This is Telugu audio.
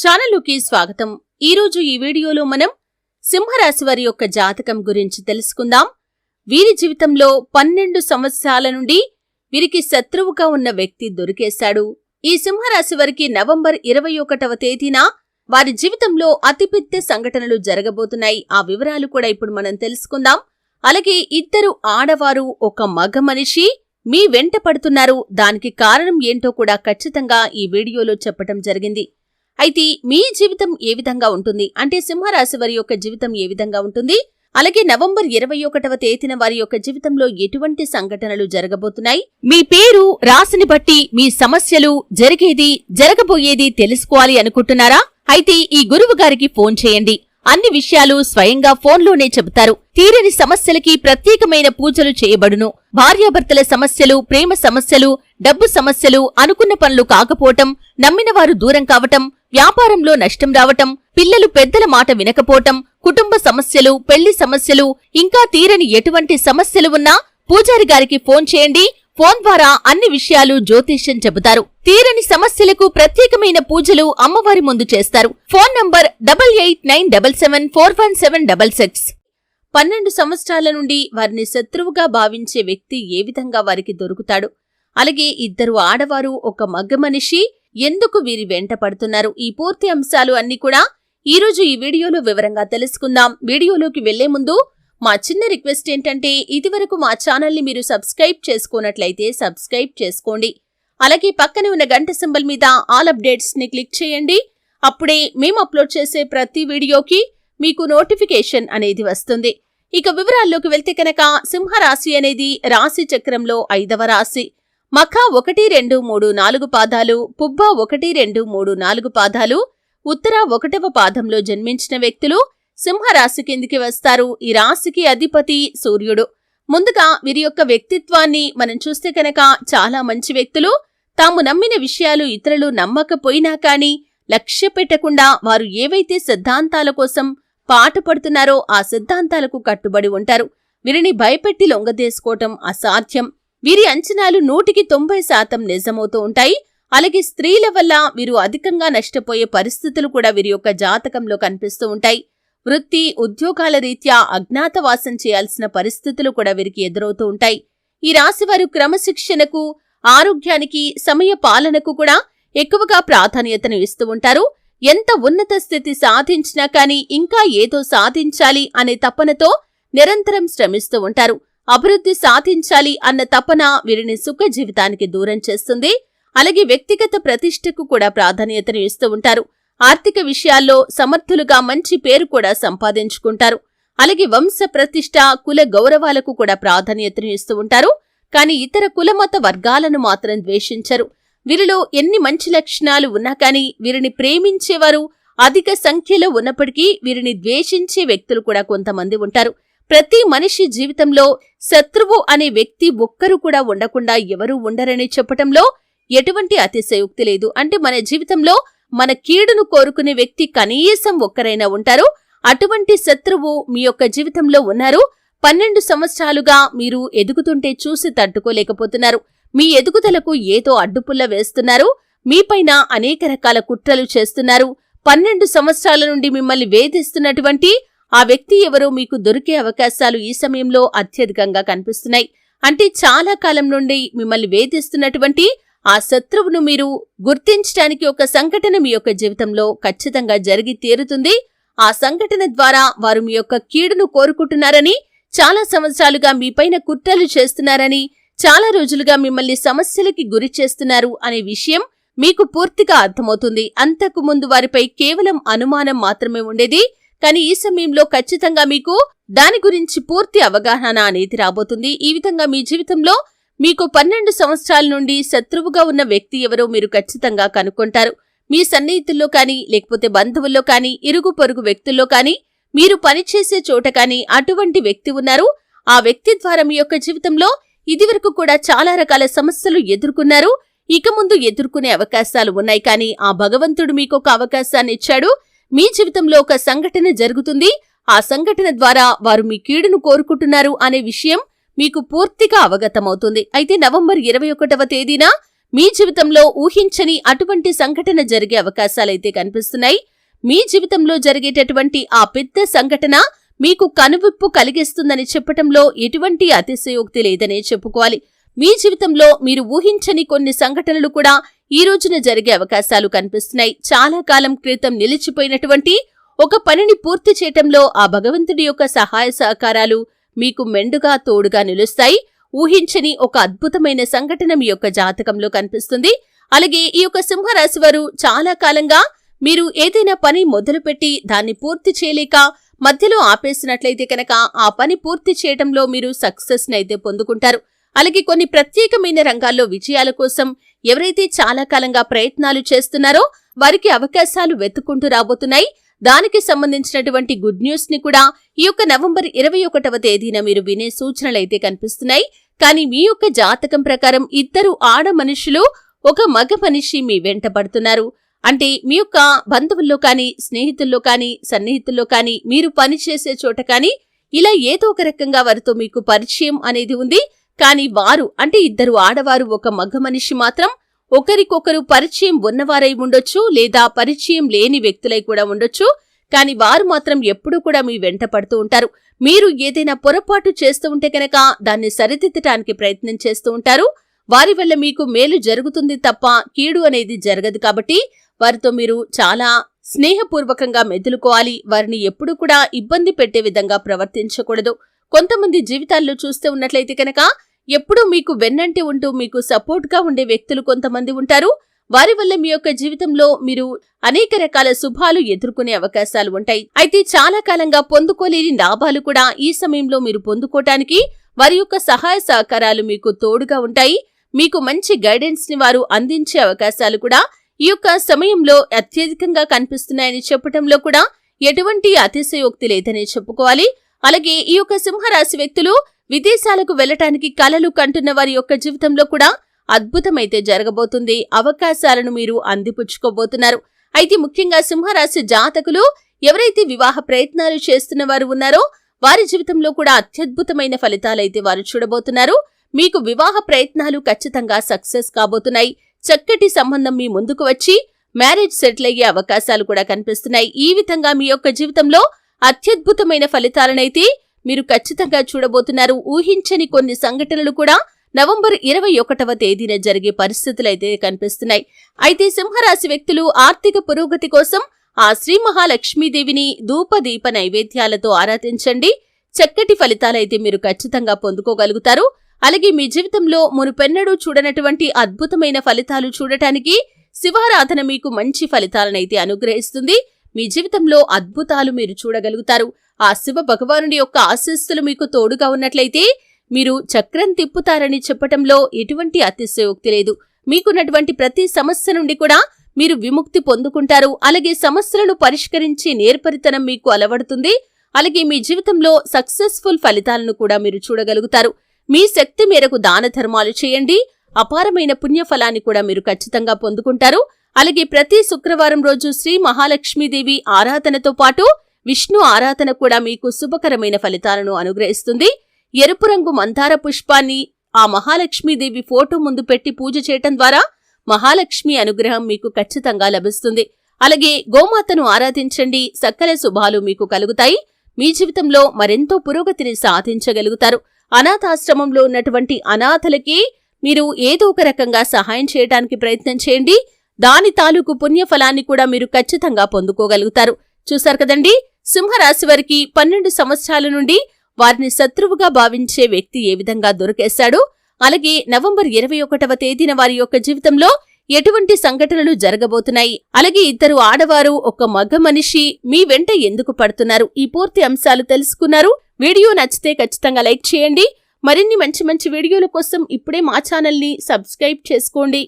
ఛానల్లోకి స్వాగతం. ఈరోజు ఈ వీడియోలో మనం సింహరాశి వారి యొక్క జాతకం గురించి తెలుసుకుందాం. వీరి జీవితంలో పన్నెండు సంవత్సరాల నుండి వీరికి శత్రువుగా ఉన్న వ్యక్తి దొరికేశాడు. ఈ సింహరాశి వారికి నవంబర్ ఇరవై ఒకటవ తేదీన వారి జీవితంలో అతిపెద్ద సంఘటనలు జరగబోతున్నాయి. ఆ వివరాలు కూడా ఇప్పుడు మనం తెలుసుకుందాం. అలాగే ఇద్దరు ఆడవారు ఒక మగ మనిషి మీ వెంట పడుతున్నారు. దానికి కారణం ఏంటో కూడా ఖచ్చితంగా ఈ వీడియోలో చెప్పటం జరిగింది. అయితే మీ జీవితం ఏ విధంగా ఉంటుంది? అంటే సింహరాశి వారి యొక్క జీవితం ఏ విధంగా ఉంటుంది? అలాగే నవంబర్ ఇరవై ఒకటవ తేదీన వారి యొక్క జీవితంలో ఎటువంటి సంఘటనలు జరగబోతున్నాయి? మీ పేరు రాశిని బట్టి మీ సమస్యలు జరిగేది జరగబోయేది తెలుసుకోవాలి అనుకుంటున్నారా? అయితే ఈ గురువు గారికి ఫోన్ చేయండి. అన్ని విషయాలు స్వయంగా ఫోన్లోనే చెబుతారు. తీరని సమస్యలకి ప్రత్యేకమైన పూజలు చేయబడును. భార్యాభర్తల సమస్యలు ప్రేమ సమస్యలు డబ్బు సమస్యలు అనుకున్న పనులు కాకపోవటం నమ్మిన వారు దూరం కావటం వ్యాపారంలో నష్టం రావటం పిల్లలు పెద్దల మాట వినకపోవటం కుటుంబ సమస్యలు పెళ్ళి సమస్యలు ఇంకా తీరని ఎటువంటి సమస్యలు ఉన్నా పూజారి గారికి ఫోన్ చేయండి. ఫోన్ ద్వారా అన్ని విషయాలు జ్యోతిష్యం చెబుతారు. తీరని సమస్యలకు ప్రత్యేకమైన పూజలు అమ్మవారి ముందు చేస్తారు. Phone number double eight nine double seven four one seven double six. పన్నెండు సంవత్సరాల నుండి వారిని శత్రువుగా భావించే వ్యక్తి ఏ విధంగా వారికి దొరుకుతాడు? అలాగే ఇద్దరు ఆడవారు ఒక మగ్గ మనిషి ఎందుకు వీరి వెంట పడుతున్నారు? ఈ పూర్తి అంశాలు అన్ని కూడా ఈ రోజు ఈ వీడియోలో వివరంగా తెలుసుకుందాం. వీడియోలోకి వెళ్ళే ముందు మా చిన్న రిక్వెస్ట్ ఏంటంటే ఇదివరకు మా ఛానల్ని మీరు సబ్స్క్రైబ్ చేసుకున్నట్లయితే సబ్స్క్రైబ్ చేసుకోండి. అలాగే పక్కనే ఉన్న గంట సింబల్ మీద ఆల్ అప్డేట్స్ని క్లిక్ చేయండి. అప్పుడే మేము అప్లోడ్ చేసే ప్రతి వీడియోకి మీకు నోటిఫికేషన్ అనేది వస్తుంది. ఇక వివరాల్లోకి వెళ్తే కనుక సింహరాశి అనేది రాశి చక్రంలో ఐదవ రాశి. మఖ ఒకటి రెండు మూడు నాలుగు పాదాలు పుబ్బ ఒకటి రెండు మూడు నాలుగు పాదాలు ఉత్తర ఒకటవ పాదంలో జన్మించిన వ్యక్తులు సింహరాశి కిందికి వస్తారు. ఈ రాశికి అధిపతి సూర్యుడు. ముందుగా వీరి యొక్క వ్యక్తిత్వాన్ని మనం చూస్తే కనుక చాలా మంచి వ్యక్తులు. తాము నమ్మిన విషయాలు ఇతరులు నమ్మకపోయినా కాని లక్ష్య పెట్టకుండా వారు ఏవైతే సిద్ధాంతాల కోసం పాటుపడుతున్నారో ఆ సిద్ధాంతాలకు కట్టుబడి ఉంటారు. వీరిని భయపెట్టి లొంగదేసుకోవటం అసాధ్యం. వీరి అంచనాలు నూటికి తొంభై శాతం నిజమవుతూ ఉంటాయి. అలాగే స్త్రీల వల్ల వీరు అధికంగా నష్టపోయే పరిస్థితులు కూడా వీరి యొక్క జాతకంలో కనిపిస్తూ ఉంటాయి. వృత్తి ఉద్యోగాల రీత్యా అజ్ఞాతవాసం చేయాల్సిన పరిస్థితులు కూడా వీరికి ఎదురవుతూ ఉంటాయి. ఈ రాశివారు క్రమశిక్షణకు ఆరోగ్యానికి సమయ పాలనకు కూడా ఎక్కువగా ప్రాధాన్యతను ఇస్తూ ఉంటారు. ఎంత ఉన్నత స్థితి సాధించినా కానీ ఇంకా ఏదో సాధించాలి అనే తపనతో నిరంతరం శ్రమిస్తూ ఉంటారు. అభివృద్ధి సాధించాలి అన్న తపన వీరిని సుఖ జీవితానికి దూరం చేస్తుంది. అలాగే వ్యక్తిగత ప్రతిష్టకు కూడా ప్రాధాన్యతను ఇస్తూ ఉంటారు. ఆర్థిక విషయాల్లో సమర్థులుగా మంచి పేరు కూడా సంపాదించుకుంటారు. అలాగే వంశ ప్రతిష్ట కుల గౌరవాలకు కూడా ప్రాధాన్యతను ఇస్తూ ఉంటారు. కానీ ఇతర కులమత వర్గాలను మాత్రం ద్వేషించరు. వీరిలో ఎన్ని మంచి లక్షణాలు ఉన్నా కానీ వీరిని ప్రేమించేవారు అధిక సంఖ్యలో ఉన్నప్పటికీ వీరిని ద్వేషించే వ్యక్తులు కూడా కొంతమంది ఉంటారు. ప్రతి మనిషి జీవితంలో శత్రువు అనే వ్యక్తి ఒక్కరు కూడా ఉండకుండా ఎవరూ ఉండరని చెప్పటంలో ఎటువంటి అతిశయోక్తి లేదు. అంటే మన జీవితంలో మన కీడును కోరుకునే వ్యక్తి కనీసం ఒక్కరైనా ఉంటారు. అటువంటి శత్రువు మీ యొక్క జీవితంలో ఉన్నారు. పన్నెండు సంవత్సరాలుగా మీరు ఎదుగుతుంటే చూసి తట్టుకోలేకపోతున్నారు. మీ ఎదుగుదలకు ఏదో అడ్డుపుల్ల వేస్తున్నారు. మీపైన అనేక రకాల కుట్రలు చేస్తున్నారు. పన్నెండు సంవత్సరాల నుండి మిమ్మల్ని వేధిస్తున్నటువంటి ఆ వ్యక్తి ఎవరో మీకు దొరికే అవకాశాలు ఈ సమయంలో అత్యధికంగా కనిపిస్తున్నాయి. అంటే చాలా కాలం నుండి మిమ్మల్ని వేధిస్తున్నటువంటి ఆ శత్రువును మీరు గుర్తించడానికి ఒక సంఘటన మీ యొక్క జీవితంలో ఖచ్చితంగా జరిగి తీరుతుంది. ఆ సంఘటన ద్వారా వారు మీ యొక్క కీడును కోరుకుంటున్నారని చాలా సంవత్సరాలుగా మీపైన కుట్రలు చేస్తున్నారని చాలా రోజులుగా మిమ్మల్ని సమస్యలకి గురి చేస్తున్నారు అనే విషయం మీకు పూర్తిగా అర్థమవుతుంది. అంతకు ముందు వారిపై కేవలం అనుమానం మాత్రమే ఉండేది. కానీ ఈ సమయంలో ఖచ్చితంగా మీకు దాని గురించి పూర్తి అవగాహన అనేది రాబోతుంది. ఈ విధంగా మీ జీవితంలో మీకు పన్నెండు సంవత్సరాల నుండి శత్రువుగా ఉన్న వ్యక్తి ఎవరో మీరు ఖచ్చితంగా కనుక్కుంటారు. మీ సన్నిహితుల్లో కానీ లేకపోతే బంధువుల్లో కానీ ఇరుగు పొరుగు వ్యక్తుల్లో కానీ మీరు పనిచేసే చోట కానీ అటువంటి వ్యక్తి ఉన్నారు. ఆ వ్యక్తి ద్వారా మీ యొక్క జీవితంలో ఇదివరకు కూడా చాలా రకాల సమస్యలు ఎదుర్కొన్నారు. ఇక ముందు ఎదుర్కొనే అవకాశాలు ఉన్నాయి. కానీ ఆ భగవంతుడు మీకు ఒక అవకాశాన్ని ఇచ్చాడు. మీ జీవితంలో ఒక సంఘటన జరుగుతుంది. ఆ సంఘటన ద్వారా వారు మీ కీడును కోరుకుంటున్నారు అనే విషయం మీకు పూర్తిగా అవగతమవుతుంది. అయితే నవంబర్ ఇరవై ఒకటవ తేదీన మీ జీవితంలో ఊహించని అటువంటి సంఘటన జరిగే అవకాశాలైతే కనిపిస్తున్నాయి. మీ జీవితంలో జరిగేటటువంటి ఆ పెద్ద సంఘటన మీకు కనువిప్పు కలిగిస్తుందని చెప్పటంలో ఎటువంటి అతిశయోక్తి లేదనే చెప్పుకోవాలి. మీ జీవితంలో మీరు ఊహించని కొన్ని సంఘటనలు కూడా ఈ రోజున జరిగే అవకాశాలు కనిపిస్తున్నాయి. చాలా కాలం క్రితం నిలిచిపోయినటువంటి ఒక పనిని పూర్తి చేయటంలో ఆ భగవంతుడి యొక్క సహాయ సహకారాలు మీకు మెండుగా తోడుగా నిలుస్తాయి. ఊహించని ఒక అద్భుతమైన సంఘటన మీ యొక్క జాతకంలో కనిపిస్తుంది. అలాగే ఈ యొక్క సింహరాశి వారు చాలా కాలంగా మీరు ఏదైనా పని మొదలుపెట్టి దాన్ని పూర్తి చేయలేక మధ్యలో ఆపేసినట్లయితే కనుక ఆ పని పూర్తి చేయడంలో మీరు సక్సెస్ అయితే పొందుకుంటారు. అలాగే కొన్ని ప్రత్యేకమైన రంగాల్లో విజయాల కోసం ఎవరైతే చాలా కాలంగా ప్రయత్నాలు చేస్తున్నారో వారికి అవకాశాలు వెతుక్కుంటూ రాబోతున్నాయి. దానికి సంబంధించినటువంటి గుడ్ న్యూస్ని కూడా ఈ యొక్క నవంబర్ ఇరవై ఒకటవ తేదీన మీరు వినే సూచనలైతే కనిపిస్తున్నాయి. కానీ మీ యొక్క జాతకం ప్రకారం ఇద్దరు ఆడ మనుషులు ఒక మగ మనిషి మీ వెంట పడుతున్నారు. అంటే మీ యొక్క బంధువుల్లో కానీ స్నేహితుల్లో కానీ సన్నిహితుల్లో కానీ మీరు పనిచేసే చోట కానీ ఇలా ఏదో ఒక రకంగా వారితో మీకు పరిచయం అనేది ఉంది. కానీ వారు అంటే ఇద్దరు ఆడవారు ఒక మగ మనిషి మాత్రం ఒకరికొకరు పరిచయం ఉన్నవారై ఉండొచ్చు లేదా పరిచయం లేని వ్యక్తులై కూడా ఉండొచ్చు. కానీ వారు మాత్రం ఎప్పుడూ కూడా మీ వెంట పడుతూ ఉంటారు. మీరు ఏదైనా పొరపాటు చేస్తూ ఉంటే కనుక దాన్ని సరిదిద్దటానికి ప్రయత్నం చేస్తూ ఉంటారు. వారి వల్ల మీకు మేలు జరుగుతుంది తప్ప కీడు అనేది జరగదు కాబట్టి వారితో మీరు చాలా స్నేహపూర్వకంగా మెదులుకోవాలి. వారిని ఎప్పుడూ కూడా ఇబ్బంది పెట్టే విధంగా ప్రవర్తించకూడదు. కొంతమంది జీవితాల్లో చూస్తే ఉన్నట్లయితే కనుక ఎప్పుడూ మీకు వెన్నంటి ఉంటూ మీకు సపోర్ట్గా ఉండే వ్యక్తులు కొంతమంది ఉంటారు. వారి వల్ల మీ యొక్క జీవితంలో మీరు అనేక రకాల శుభాలు ఎదుర్కొనే అవకాశాలు ఉంటాయి. అయితే చాలా కాలంగా పొందుకోలేని లాభాలు కూడా ఈ సమయంలో మీరు పొందుకోవటానికి వారి యొక్క సహాయ సహకారాలు మీకు తోడుగా ఉంటాయి. మీకు మంచి గైడెన్స్ని వారు అందించే అవకాశాలు కూడా ఈ యొక్క సమయంలో అత్యధికంగా కనిపిస్తున్నాయని చెప్పటంలో కూడా ఎటువంటి అతిశయోక్తి లేదని చెప్పుకోవాలి. అలాగే ఈ యొక్క సింహరాశి వ్యక్తులు విదేశాలకు వెళ్ళటానికి కలలు కంటున్న వారి యొక్క జీవితంలో కూడా అద్భుతమైతే జరగబోతుంది. అవకాశాలను మీరు అందిపుచ్చుకోబోతున్నారు. అయితే ముఖ్యంగా సింహరాశి జాతకులు ఎవరైతే వివాహ ప్రయత్నాలు చేస్తున్న వారు ఉన్నారో వారి జీవితంలో కూడా అత్యద్భుతమైన ఫలితాలైతే వారు చూడబోతున్నారు. మీకు వివాహ ప్రయత్నాలు ఖచ్చితంగా సక్సెస్ కాబోతున్నాయి. చక్కటి సంబంధం మీ ముందుకు వచ్చి మ్యారేజ్ సెటిల్ అయ్యే అవకాశాలు కూడా కనిపిస్తున్నాయి. ఈ విధంగా మీ యొక్క జీవితంలో అత్యద్భుతమైన ఫలితాలనైతే మీరు ఖచ్చితంగా చూడబోతున్నారు. ఊహించని కొన్ని సంఘటనలు కూడా నవంబర్ ఇరవై ఒకటవ తేదీన జరిగే పరిస్థితులైతే కనిపిస్తున్నాయి. అయితే సింహరాశి వ్యక్తులు ఆర్థిక పురోగతి కోసం ఆ శ్రీ మహాలక్ష్మీదేవిని ధూపదీప నైవేద్యాలతో ఆరాధించండి. చక్కటి ఫలితాలైతే మీరు ఖచ్చితంగా పొందుకోగలుగుతారు. అలాగే మీ జీవితంలో మునుపెన్నడూ చూడనటువంటి అద్భుతమైన ఫలితాలు చూడటానికి శివారాధన మీకు మంచి ఫలితాలనైతే అనుగ్రహిస్తుంది. మీ జీవితంలో అద్భుతాలు మీరు చూడగలుగుతారు. ఆ శివ భగవానుడి యొక్క ఆశీస్సులు మీకు తోడుగా ఉన్నట్లయితే మీరు చక్రం తిప్పుతారని చెప్పటంలో ఎటువంటి అతిశయోక్తి లేదు. మీకున్నటువంటి ప్రతి సమస్య నుండి కూడా మీరు విముక్తి పొందుకుంటారు. అలాగే సమస్యలను పరిష్కరించి నేర్పరితనం మీకు అలవడుతుంది. అలాగే మీ జీవితంలో సక్సెస్ఫుల్ ఫలితాలను కూడా మీరు చూడగలుగుతారు. మీ శక్తి మేరకు దాన ధర్మాలు చేయండి. అపారమైన పుణ్యఫలాన్ని కూడా మీరు ఖచ్చితంగా పొందుకుంటారు. అలాగే ప్రతి శుక్రవారం రోజు శ్రీ మహాలక్ష్మీదేవి ఆరాధనతో పాటు విష్ణు ఆరాధన కూడా మీకు శుభకరమైన ఫలితాలను అనుగ్రహిస్తుంది. ఎరుపు రంగు మందార పుష్పాన్ని ఆ మహాలక్ష్మీదేవి ఫోటో ముందు పెట్టి పూజ చేయటం ద్వారా మహాలక్ష్మి అనుగ్రహం మీకు ఖచ్చితంగా లభిస్తుంది. అలాగే గోమాతను ఆరాధించండి. సకల శుభాలు మీకు కలుగుతాయి. మీ జీవితంలో మరెంతో పురోగతిని సాధించగలుగుతారు. అనాథాశ్రమంలో ఉన్నటువంటి అనాథలకి మీరు ఏదో ఒక రకంగా సహాయం చేయడానికి ప్రయత్నం చేయండి. దాని తాలూకు పుణ్యఫలాన్ని కూడా మీరు ఖచ్చితంగా పొందుకోగలుగుతారు. చూశారు కదండి? సింహరాశి వారికి పన్నెండు సంవత్సరాల నుండి వారిని శత్రువుగా భావించే వ్యక్తి ఏ విధంగా దొరికేశాడు? అలాగే నవంబర్ ఇరవై ఒకటవ తేదీన వారి యొక్క జీవితంలో ఎటువంటి సంఘటనలు జరగబోతున్నాయి? అలాగే ఇద్దరు ఆడవారు ఒక మగ మనిషి మీ వెంట ఎందుకు పడుతున్నారు? ఈ పూర్తి అంశాలు తెలుసుకున్నారు. వీడియో నచ్చితే ఖచ్చితంగా లైక్ చేయండి. మరిన్ని మంచి మంచి వీడియోల కోసం ఇప్పుడే మా ఛానల్ని సబ్స్క్రైబ్ చేసుకోండి.